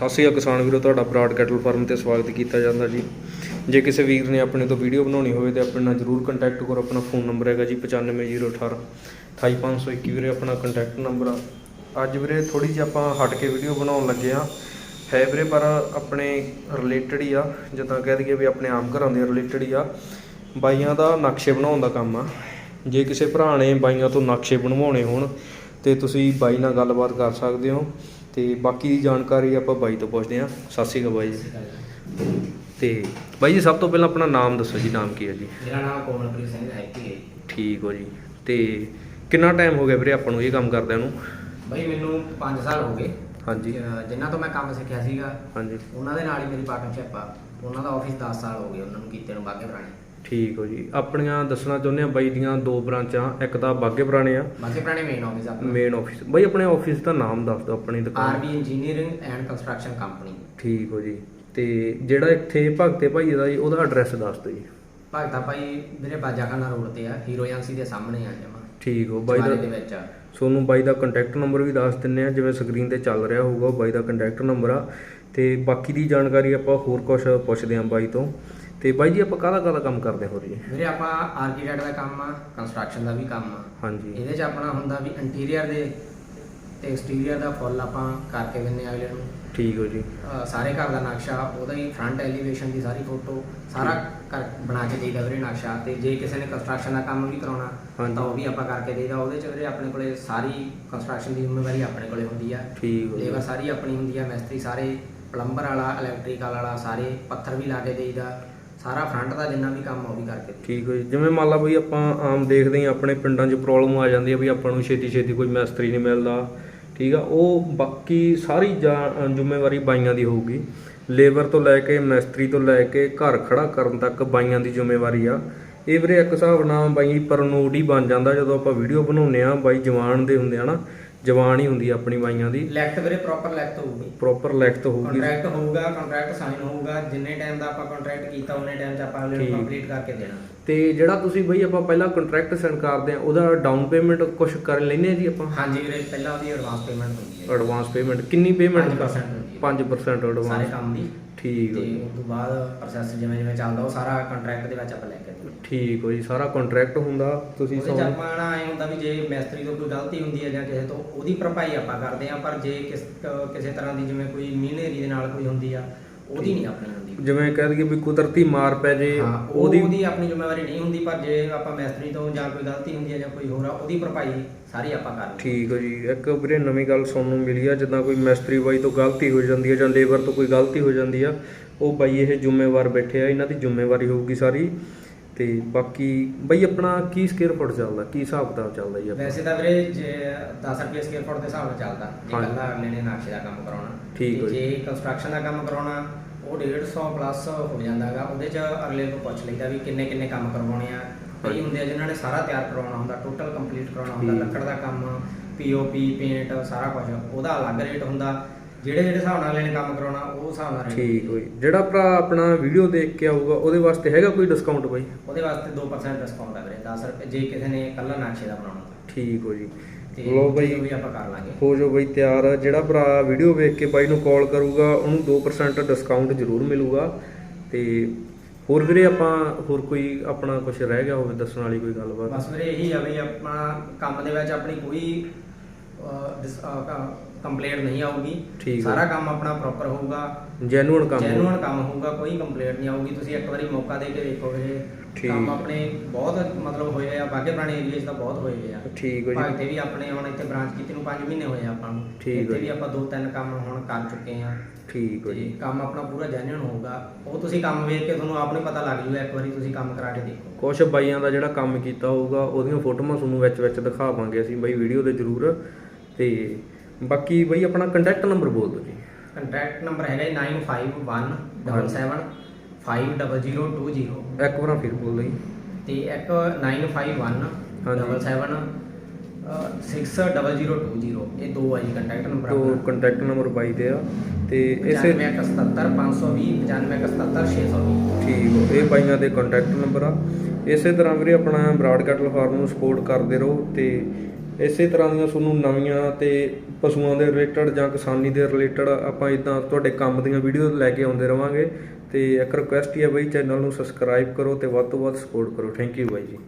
ਸਤਿ ਸ਼੍ਰੀ ਅਕਾਲ ਕਿਸਾਨ ਵੀਰੋ, ਤੁਹਾਡਾ ਬਰਾਡ ਕੈਟਲ ਫਾਰਮ ਤੇ ਸਵਾਗਤ ਕੀਤਾ ਜਾਂਦਾ ਜੀ। ਜੇ ਕਿਸੇ ਵੀਰ ਨੇ ਆਪਣੇ ਤੋਂ ਵੀਡੀਓ ਬਣਾਉਣੀ ਹੋਵੇ ਤੇ ਆਪਣੇ ਨਾਲ ਜਰੂਰ ਕੰਟੈਕਟ ਕਰੋ, ਆਪਣਾ ਫੋਨ ਨੰਬਰ ਹੈਗਾ ਜੀ 95018 28521 ਵੀਰੇ, ਆਪਣਾ ਕੰਟੈਕਟ ਨੰਬਰ ਆ। ਅੱਜ ਵੀਰੇ ਥੋੜੀ ਜਿਹੀ ਆਪਾਂ ਹਟ ਕੇ ਵੀਡੀਓ ਬਣਾਉਣ ਲੱਗੇ ਆ ਹੈ ਵੀਰੇ, ਪਰ ਆਪਣੇ ਰਿਲੇਟਡ ਹੀ ਆ। ਜਿੱਦਾਂ ਕਹਿ ਦਈਏ ਵੀ ਆਪਣੇ ਆਮ ਘਰਾਂ ਦੇ ਰਿਲੇਟਡ ਹੀ ਆ। ਬਾਈਆਂ ਦਾ ਨਕਸ਼ੇ ਬਣਾਉਣ ਦਾ ਕੰਮ ਆ। ਜੇ ਕਿਸੇ ਭਰਾ ਨੇ ਬਾਈਆਂ ਤੋਂ ਨਕਸ਼ੇ ਬਣਵਾਉਣੇ ਹੋਣ ਤੇ ਤੁਸੀਂ ਬਾਈ ਨਾਲ ਗੱਲਬਾਤ ਕਰ ਸਕਦੇ ਹੋ। ਤੇ ਬਾਕੀ ਦੀ ਜਾਣਕਾਰੀ ਆਪਾਂ ਬਾਈ ਤੋਂ ਪੁੱਛਦੇ ਹਾਂ। ਸਤਿ ਸ਼੍ਰੀ ਅਕਾਲ ਬਾਈ ਜੀ। ਤੇ ਬਾਈ ਜੀ ਸਭ ਤੋਂ ਪਹਿਲਾਂ ਆਪਣਾ ਨਾਮ ਦੱਸੋ ਜੀ ਨਾਮ ਕੀ ਹੈ ਜੀ? ਮੇਰਾ ਨਾਮ ਕੋਮਲਪ੍ਰੀਤ ਸਿੰਘ ਹੈ ਕਿ ਠੀਕ ਹੋ ਜੀ। ਤੇ ਕਿੰਨਾ ਟਾਈਮ ਹੋ ਗਿਆ ਵੀਰੇ ਆਪਾਂ ਨੂੰ ਇਹ ਕੰਮ ਕਰਦਿਆਂ ਨੂੰ? ਬਈ ਮੈਨੂੰ 5 ਸਾਲ ਹੋ ਗਏ। ਹਾਂਜੀ। ਜਿਨ੍ਹਾਂ ਤੋਂ ਮੈਂ ਕੰਮ ਸਿੱਖਿਆ ਸੀਗਾ ਹਾਂਜੀ। ਉਹਨਾਂ ਦੇ ਨਾਲ ਹੀ ਮੇਰੀ ਪਾਰਟਨਰਸ਼ਿਪ ਆ। ਉਹਨਾਂ ਦਾ ਆਫਿਸ 10 ਸਾਲ ਹੋ ਗਏ ਉਹਨਾਂ ਨੂੰ ਕੀਤੇ ਨੂੰ ਬਾਗੇ ਪੁਰਾਣੇ। ਠੀਕ ਹੋ ਜੀ। ਆਪਣੀਆਂ ਦੱਸਣਾ ਚਾਹੁੰਦੇ ਆ ਬਾਈ ਦੀਆਂ ਦੋ ਬ੍ਰਾਂਚਾਂ ਇੱਕ ਤਾਂ ਬਾਗੇ ਪੁਰਾਣੇ ਆ। ਬਾਗੇ ਪੁਰਾਣੇ ਮੇਨ ਆਫਿਸ ਆਪਣਾ। ਮੇਨ ਆਫਿਸ ਬਾਈ ਆਪਣੇ ਆਫਿਸ ਦਾ ਨਾਮ ਦੱਸ ਦਿਓ ਆਪਣੀ ਦੁਕਾਨ। RB engineering and construction company ਠੀਕ ਹੋ ਜੀ। ਤੇ ਜਿਹੜਾ ਇੱਥੇ ਭਗਤੇ ਭਾਈ ਦਾ ਜੀ ਉਹਦਾ ਐਡਰੈਸ ਦੱਸ ਦਿਓ ਜੀ। ਭਗਤਾ ਭਾਈ ਵੀਰੇ ਬਾਜਾਖਾਨਾ ਰੋਡ ਤੇ ਆ ਹੀਰੋ ਏਜੰਸੀ ਦੇ ਸਾਹਮਣੇ ਆ ਜਮਾ ਠੀਕ ਹੋ ਬਾਈ ਦੇ ਦਾ ਵਿੱਚ ਆ। ਤੁਹਾਨੂੰ ਬਾਈ ਦਾ ਕੰਟੈਕਟ ਨੰਬਰ ਵੀ ਦੱਸ ਦਿੰਨੇ ਆ ਜਿਵੇਂ ਸਕਰੀਨ ਤੇ ਚੱਲ ਰਿਹਾ ਹੋਊਗਾ ਉਹ ਬਾਈ ਦਾ ਕੰਟੈਕਟ ਨੰਬਰ ਆ। ਤੇ ਬਾਕੀ ਦੀ ਜਾਣਕਾਰੀ ਆਪਾਂ ਹੋਰ ਕੁਝ ਪੁੱਛਦੇ ਆਂ ਬਾਈ ਤੋਂ। ਤੇ ਬਾਈ ਜੀ ਆਪਾਂ ਕਾਹਦਾ ਕਾਹਦਾ ਕੰਮ ਕਰਦੇ ਹੋ ਰਹੀ ਵੀਰੇ ਆਪਾਂ ਆਰਕੀਟੈਕਟ ਦਾ ਕੰਮ ਆ ਕੰਸਟਰਕਸ਼ਨ ਦਾ ਵੀ ਕੰਮ ਆ। ਹਾਂਜੀ। ਇਹਦੇ 'ਚ ਆਪਣਾ ਹੁੰਦਾ ਵੀ ਇੰਟੀਰੀਅਰ ਦੇ ਤੇ ਐਕਸਟੀਰੀਅਰ ਦਾ ਫੁੱਲ ਆਪਾਂ ਕਰਕੇ ਦਿੰਨੇ ਆ ਅਗਲੇ ਨੂੰ। ਠੀਕ ਹੋ ਜੀ। ਅਹ ਸਾਰੇ ਘਰ ਦਾ ਨਕਸ਼ਾ ਉਹਦਾ ਹੀ ਫਰੰਟ ਐਲੀਵੇਸ਼ਨ ਦੀ ਸਾਰੀ ਫੋਟੋ ਸਾਰਾ ਕਰ ਬਣਾ ਕੇ ਦੇਈਦਾ ਵੀਰੇ ਨਕਸ਼ਾ ਤੇ ਜੇ ਕਿਸੇ ਨੇ ਕੰਸਟਰਕਸ਼ਨ ਦਾ ਕੰਮ ਵੀ ਕਰਾਉਣਾ ਹਾਂਜੀ। ਤਾਂ ਉਹ ਵੀ ਆਪਾਂ ਕਰਕੇ ਦੇਈਦਾ। ਉਹਦੇ ਚ ਵੀਰੇ ਆਪਣੇ ਕੋਲੇ ਸਾਰੀ ਕੰਸਟਰਕਸ਼ਨ ਦੀ ਜ਼ਿੰਮੇਵਾਰੀ ਆਪਣੇ ਕੋਲੇ ਹੁੰਦੀ ਆ। ਠੀਕ ਹੋ ਜੀ। ਲੇਬਰ ਸਾਰੀ ਆਪਣੀ ਹੁੰਦੀ ਆ ਮਿਸਤਰੀ ਸਾਰੇ ਪਲੰਬਰ ਵਾਲਾ ਇਲੈਕਟ੍ਰੀਕਲ ਵਾਲਾ ਸਾਰੇ ਪੱਥਰ ਵੀ ਲਾ ਕੇ ਦੇਈਦਾ। ਸਾਰਾ ਫਰੰਟ ਦਾ ਜਿੰਨਾ ਵੀ ਕੰਮ ਆ ਉਹ ਵੀ ਕਰਕੇ ਦੇਈਦਾ। ਠੀਕ ਹੋ ਜੀ। ਜਿਵੇਂ ਮੰਨ ਲਾ ਬਈ ਆਪਾਂ ਆਮ ਦੇਖਦੇ ਹਾਂ, ਆਪਣੇ ਪਿੰਡਾਂ 'ਚ ਪ੍ਰੋਬਲਮ ਆ ਜਾਂਦੀ ਹੈ ਵੀ ਆਪਾਂ ਨੂੰ ਛੇਤੀ ਛੇਤੀ ਕੋਈ ਮਿਸਤਰੀ ਨਹੀਂ ਮਿਲਦਾ, ਠੀਕ ਆ? ਉਹ ਬਾਕੀ ਸਾਰੀ ਜਾ- ਜ਼ਿੰਮੇਵਾਰੀ ਬਾਈਆਂ ਦੀ ਹੋਊਗੀ। ਲੇਬਰ ਤੋਂ ਲੈ ਕੇ ਮਿਸਤਰੀ ਤੋਂ ਲੈ ਕੇ ਘਰ ਖੜਾ ਕਰਨ ਤੱਕ ਬਾਈਆਂ ਦੀ ਜ਼ਿੰਮੇਵਾਰੀ ਆ। ਇਹ ਵੀਰੇ ਇੱਕ ਹਿਸਾਬ ਨਾਲ ਬਾਈ ਪਰਨੋਡ ਹੀ ਬਣ ਜਾਂਦਾ ਜਦੋਂ ਆਪਾਂ ਵੀਡੀਓ ਬਣਾਉਂਦੇ ਆ ਬਾਈ ਜਵਾਨ ਦੇ ਹੁੰਦੇ ਆ ਨਾ। ਜਵਾਨ ਹੀ ਹੁੰਦੀ ਆ ਆਪਣੀ ਬਾਈਆਂ ਦੀ। ਲੈਕਟ ਵੀਰੇ ਪ੍ਰੋਪਰ ਲੈਕਟ ਹੋਊਗੀ। ਪ੍ਰੋਪਰ ਲਿਖਤ ਹੋਊਗੀ। ਕੰਟਰੈਕਟ ਹੋਊਗਾ ਕੰਟਰੈਕਟ ਸਾਈਨ ਹੋਊਗਾ ਜਿੰਨੇ ਟਾਈਮ ਦਾ ਆਪਾਂ ਕੰਟਰੈਕਟ ਕੀਤਾ ਉਹਨੇ ਟਾਈਮ 'ਚ ਆਪਾਂ ਅਗਲੇ ਨੂੰ ਠੀਕ। ਕੰਪਲੀਟ ਕਰਕੇ ਦੇਣਾ। ਤੇ ਜਿਹੜਾ ਤੁਸੀਂ ਬਈ ਆਪਾਂ ਪਹਿਲਾਂ ਕੰਟਰੈਕਟ ਸਾਈਨ ਕਰਦੇ ਆ ਉਹਦਾ ਡਾਊਨ ਪੇਮੈਂਟ ਕੁਝ ਕਰ ਲੈਨੇ ਆ ਜੀ ਆਪਾਂ? ਹਾਂਜੀ ਵੀਰੇ ਪਹਿਲਾਂ ਉਹਦੀ ਐਡਵਾਂਸ ਪੇਮੈਂਟ ਹੁੰਦੀ ਹੈ। ਐਡਵਾਂਸ ਪੇਮੈਂਟ ਕਿੰਨੀ ਪੇਮੈਂਟ 5% ਹੁੰਦੀ ਹੈ। 5% ਸਾਰੇ ਐਡਵਾਂਸ ਕੰਮ ਦੀ। ਠੀਕ ਤੇ ਹੋ ਜੀ। ਉਸ ਤੋਂ ਬਾਅਦ ਪ੍ਰੋਸੈਸ ਜਿਵੇਂ ਜਿਵੇਂ ਚੱਲਦਾ ਉਹ ਸਾਰਾ ਕੰਟਰੈਕਟ ਦੇ ਵਿੱਚ ਆਪਾਂ ਲੈ ਕੇ ਆਉਂਦੇ ਠੀਕ ਹੋ ਜੀ ਸਾਰਾ ਕੰਟਰੈਕਟ ਹੁੰਦਾ ਤੁਸੀਂ ਉਹਦੇ ਚ ਆਪਾਂ ਨਾ ਐ ਹੁੰਦਾ ਵੀ ਜੇ ਮਿਸਤਰੀ ਤੋਂ ਕੋਈ ਗਲਤੀ ਹੁੰਦੀ ਹੈ ਜਾਂ ਕਿਸੇ ਤੋਂ ਉਹਦੀ ਭਰਪਾਈ ਆਪਾਂ ਕਰਦੇ ਆ ਪਰ ਜੇ ਕਿਸੇ ਤਰ੍ਹਾਂ ਦੀ ਜਿਵੇਂ ਕੋਈ ਮੀਨੇਰੀ ਦੇ ਨਾਲ ਕੋਈ ਹੁੰਦੀ ਆ ਉਹਦੀ ਨਹੀਂ ਆਪਣੀ ਹੁੰਦੀ। ਜਿਵੇਂ ਕਹਿ ਦਈਏ ਵੀ ਕੁਦਰਤੀ ਮਾਰ ਪੈ ਜੇ ਹਾਂ ਉਹਦੀ ਉਹਦੀ ਆਪਣੀ ਜ਼ਿੰਮੇਵਾਰੀ ਨਹੀਂ ਹੁੰਦੀ ਪਰ ਜੇ ਆਪਾਂ ਮਿਸਤਰੀ ਤੋਂ ਜਾਂ ਕੋਈ ਗਲਤੀ ਹੁੰਦੀ ਹੈ ਜਾਂ ਕੋਈ ਹੋਰ ਆ ਉਹਦੀ ਭਰਪਾਈ ਸਾਰੀ ਆਪਾਂ ਕਰਦੇ ਠੀਕ ਹੋ ਜੀ। ਇੱਕ ਵੀਰੇ ਨਵੀਂ ਗੱਲ ਸੁਣਨ ਨੂੰ ਮਿਲੀ ਆ ਜਿੱਦਾਂ ਕੋਈ ਮਿਸਤਰੀ ਬਾਈ ਤੋਂ ਗਲਤੀ ਹੋ ਜਾਂਦੀ ਹੈ ਜਾਂ ਲੇਬਰ ਤੋਂ ਕੋਈ ਗਲਤੀ ਹੋ ਜਾਂਦੀ ਆ ਉਹ ਬਾਈ ਇਹ ਜ਼ਿੰਮੇਵਾਰ ਬੈਠੇ ਆ ਇਹਨਾਂ ਦੀ ਜ਼ਿੰਮੇਵਾਰੀ ਹੋਊਗੀ ਸਾਰੀ। ਤੇ ਬਾਕੀ ਬਈ ਆਪਣਾ ਕੀ ਸਕੁਅਰ ਫੁੱਟ ਚੱਲਦਾ ਕੀ ਹਿਸਾਬ ਕਿਤਾਬ ਚੱਲਦਾ ਜੀ ਆਪਣਾ ਵੈਸੇ ਤਾਂ ਵੀਰੇ ਜੇ 10 ਰੁਪਏ ਸਕੁਅਰ ਫੁੱਟ ਦੇ ਹਿਸਾਬ ਨਾਲ ਚੱਲਦਾ ਜੇ ਹਾਂਜੀ। ਕੱਲਾ ਅਗਲੇ ਨੇ ਨਕਸ਼ੇ ਦਾ ਕੰਮ ਕਰਾਉਣਾ ਠੀਕ ਤੇ ਹੈ ਜੀ। ਜੇ ਕੰਸਟਰਕਸ਼ਨ ਦਾ ਕੰਮ ਕਰਾਉਣਾ ਉਹ 150 ਪਲੱਸ ਹੋ ਜਾਂਦਾਗਾ ਉਹਦੇ ਚ ਅਗਲੇ ਨੂੰ ਪੁੱਛ ਲਈਦਾ ਵੀ ਕਿੰਨੇ ਕਿੰਨੇ ਕੰਮ ਕਰਵਾਉਣੇ ਆ ਕਈ ਹਾਂਜੀ। ਹੁੰਦੇ ਆ ਜਿਨ੍ਹਾਂ ਨੇ ਸਾਰਾ ਤਿਆਰ ਕਰਵਾਉਣਾ ਹੁੰਦਾ ਟੋਟਲ ਕੰਪਲੀਟ ਕਰਾਉਣਾ ਹੁੰਦਾ ਠੀਕ। ਲੱਕੜ ਦਾ ਕੰਮ ਪੀਓਪੀ ਪੇਂਟ ਸਾਰਾ ਕੁਝ ਉਹਦਾ ਅਲੱਗ ਰੇਟ ਹੁੰਦਾ ਜਿਹੜੇ ਜਿਹੜੇ ਹਿਸਾਬ ਨਾਲ ਨੇ ਕੰਮ ਕਰਾਉਣਾ ਉਹ ਹਿਸਾਬ ਨਾਲ ਠੀਕ ਹੋਈ ਜਿਹੜਾ ਭਰਾ ਆਪਣਾ ਵੀਡੀਓ ਦੇਖ ਕੇ ਆਊਗਾ ਉਹਦੇ ਵਾਸਤੇ ਹੈਗਾ ਕੋਈ ਡਿਸਕਾਊਂਟ ਬਾਈ? ਉਹਦੇ ਵਾਸਤੇ 2% ਡਿਸਕਾਊਂਟ ਹੈ ਵੀਰੇ 10 ਰੁਪਏ ਜੇ ਕਿਸੇ ਨੇ ਕੱਲਾ ਨਕਸ਼ੇ ਦਾ ਬਣਾਉਣਾ ਠੀਕ ਹੋ ਜੀ। ਤੇ ਲੋ ਉਹ ਬਾਈ ਵੀ ਆਪਾਂ ਕਰ ਲਾਂਗੇ। ਹੋ ਜਾਓ ਬਾਈ ਤਿਆਰ। ਜਿਹੜਾ ਭਰਾ ਵੀਡੀਓ ਵੇਖ ਕੇ ਬਾਈ ਨੂੰ ਕਾਲ ਕਰੂਗਾ ਉਹਨੂੰ 2% ਡਿਸਕਾਊਂਟ ਜ਼ਰੂਰ ਮਿਲੂਗਾ। ਤੇ ਹੋਰ ਵੀਰੇ ਆਪਾਂ ਹੋਰ ਕੋਈ ਆਪਣਾ ਕੁਝ ਰਹਿ ਗਿਆ ਹੋਵੇ ਦੱਸਣ ਵਾਲੀ ਕੋਈ ਗੱਲਬਾਤ? ਬਸ ਵੀਰੇ ਇਹੀ ਆ ਵੀ ਆਪਣਾ ਕੰਮ ਦੇ ਵਿੱਚ ਆਪਣੀ ਕੋਈ ਕੰਪਲੇਂਟ ਨਹੀਂ ਆਊਗੀ। ਸਾਰਾ ਕੰਮ ਆਪਣਾ ਪ੍ਰੋਪਰ ਹੋਊਗਾ। ਜੈਨੂਅਨ ਕੰਮ ਜੈਨੂਅਨ ਕੰਮ ਹੋਊਗਾ ਕੋਈ ਕੰਪਲੇਂਟ ਨਹੀਂ ਆਊਗੀ। ਤੁਸੀਂ ਇੱਕ ਵਾਰੀ ਮੌਕਾ ਦੇ ਕੇ ਦੇਖੋ। ਕੰਮ ਆਪਣੇ ਬਹੁਤ ਮਤਲਬ ਹੋਏ ਆ ਬਾਗੇ ਪੁਰਾਣੇ ਏਰੀਆ 'ਚ ਤਾਂ ਬਹੁਤ ਹੋਏ ਆ। ਠੀਕ ਹੋ ਜੀ। ਭਾਗ ਤੇ ਵੀ ਆਪਣੇ ਹੁਣ ਇੱਥੇ ਬ੍ਰਾਂਚ ਕੀਤੀ ਨੂੰ 5 ਮਹੀਨੇ ਹੋਏ ਆ ਆਪਾਂ ਨੂੰ। ਇੱਥੇ। ਵੀ ਆਪਾਂ ਦੋ ਤਿੰਨ ਕੰਮ ਹੁਣ ਕਰ ਚੁੱਕੇ ਆ। ਠੀਕ ਹੋ ਜੀ। ਕੰਮ ਆਪਣਾ ਪੂਰਾ ਜੈਨੂਅਨ ਹੋਊਗਾ। ਉਹ ਤੁਸੀਂ ਕੰਮ ਵੇਖ ਕੇ ਤੁਹਾਨੂੰ ਆਪ ਨੂੰ ਪਤਾ ਲੱਗ ਜੂਗਾ ਇੱਕ ਵਾਰੀ ਤੁਸੀਂ ਕੰਮ ਕਰਾ ਕੇ ਦੇਖੋ। ਕੁਝ ਬਾਈਆਂ ਦਾ ਜਿਹੜਾ ਕੰਮ ਕੀਤਾ ਹੋਊਗਾ ਉਹਦੀਆਂ ਫੋਟੋਆਂ ਤੁਹਾਨੂੰ ਵਿੱਚ ਵਿੱਚ ਦਿਖਾਵਾਂਗੇ ਅਸੀਂ। ਬਾਈ ਵੀਡੀਓ ਦੇ ਜ਼ਰੂਰ ਤੇ ਬਾਕੀ ਬਾਈ ਆਪਣਾ ਕੰਟੈਕਟ ਨੰਬਰ ਬੋਲ ਦਿਓ ਜੀ। ਕੰਟੈਕਟ ਨੰਬਰ ਹੈਗਾ ਜੀ 9517755020 ਇੱਕ ਵਾਰ ਫਿਰ ਬੋਲ ਦਿਓ ਜੀ। ਤੇ ਇੱਕ 951777 6020 ਇਹ ਦੋ ਆ ਜੀ ਕੰਟੈਕਟ ਨੰਬਰ ਤੋਂ ਕੰਟੈਕਟ ਨੰਬਰ ਬਾਈ ਦੇ ਆ। ਤੇ ਇਸੇ 9517 520 9517 620 ਠੀਕ ਹੋ ਇਹ ਬਾਈਆਂ ਦੇ ਕੰਟੈਕਟ ਨੰਬਰ ਆ। ਇਸੇ ਤਰ੍ਹਾਂ ਵੀਰੇ ਆਪਣਾ ਬਰਾਡ ਕੈਟਲ ਫਾਰਮ ਨੂੰ ਸਪੋਰਟ ਕਰਦੇ ਰਹੋ ਤੇ ਇਸੇ ਤਰ੍ਹਾਂ ਦੀਆਂ ਤੁਹਾਨੂੰ ਨਵੀਆਂ ਤੇ ਪਸ਼ੂਆਂ ਦੇ ਰਿਲੇਟਡ ਜਾਂ ਕਿਸਾਨੀ ਦੇ ਰਿਲੇਟਡ ਆਪਾਂ ਇਦਾਂ ਤੁਹਾਡੇ ਕੰਮ ਦੀਆਂ ਵੀਡੀਓ ਲੈ ਕੇ ਆਉਂਦੇ ਰਵਾਂਗੇ ਤੇ ਇੱਕ ਰਿਕੁਐਸਟ ਹੀ ਹੈ ਬਈ ਚੈਨਲ ਨੂੰ ਸਬਸਕ੍ਰਾਈਬ ਕਰੋ ਤੇ ਵੱਧ ਤੋਂ ਵੱਧ ਸਪੋਰਟ ਕਰੋ। ਥੈਂਕ ਯੂ ਬਾਈ ਜੀ।